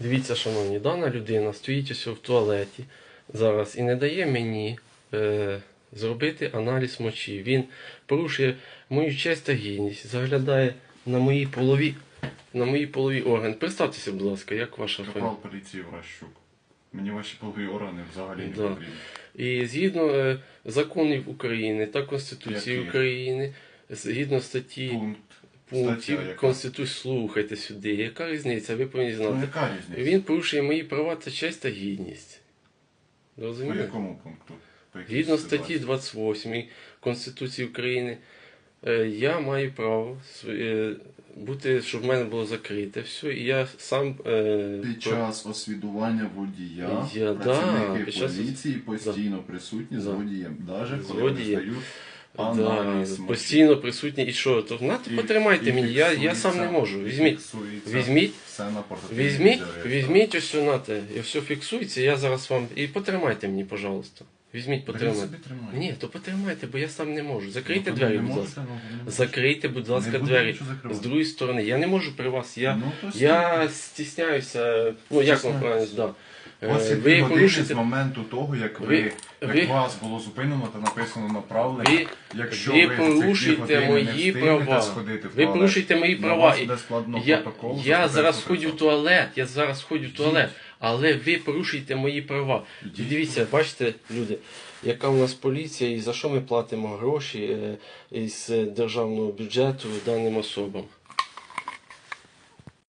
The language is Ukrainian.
Дивіться, шановні, дана людина стоїть ось в туалеті зараз і не дає мені е, зробити аналіз мочі. Він порушує мою честь та гідність, заглядає на мої полові, на мої полові органи. Представтеся, будь ласка, як ваша фамілія? Капрал поліції Вращук. Мені ваші полові органи взагалі не Да. потрібні. І згідно е, законів України та Конституції Яких? України, згідно статті Пункт. Пунктів стаття яка? Конституції, слухайте сюди. Яка різниця? Ви повинні Ну, знати. яка різниця? Він порушує мої права та честь та гідність. По Розумієте? якому пункту? По якій Згідно ситуації? статті 28 Конституції України, е, я маю право св- е, бути, щоб в мене було закрите все, і я сам е, Під про- час освідування водія Я- да, працівники під час- поліції постійно присутні з Да. водієм, навіть З коли водієм. вони да, постійно присутні. І що? То нате потримайте і мені, я, я сам не можу. Візьміть. Візьміть. Все на Візьміть, візьміть ось нате, і все фіксується, я зараз вам. І потримайте мені, пожалуйста. Візьміть, потримайте. собі. Ні, то потримайте, бо я сам не можу. Закрийте Ну, двері, будь ласка. ну. Закрийте, будь ласка, Не двері. З другої сторони, я не можу при вас. Я, Ну, я стісняюся. Ну як вам правильно, да. Е, дві Ви години з моменту того, як ви, Ви- як ви- вас було зупинено та написано направлення. Ви, Якщо ви ви, порушуєте мої права. сходити в Ви порушуєте мої права. Я, я зараз ходю в туалет, я зараз ходю в туалет, але ви порушуєте мої права. І дивіться, бачите, люди, яка у нас поліція і за що ми платимо гроші е, із е, державного бюджету даним особам.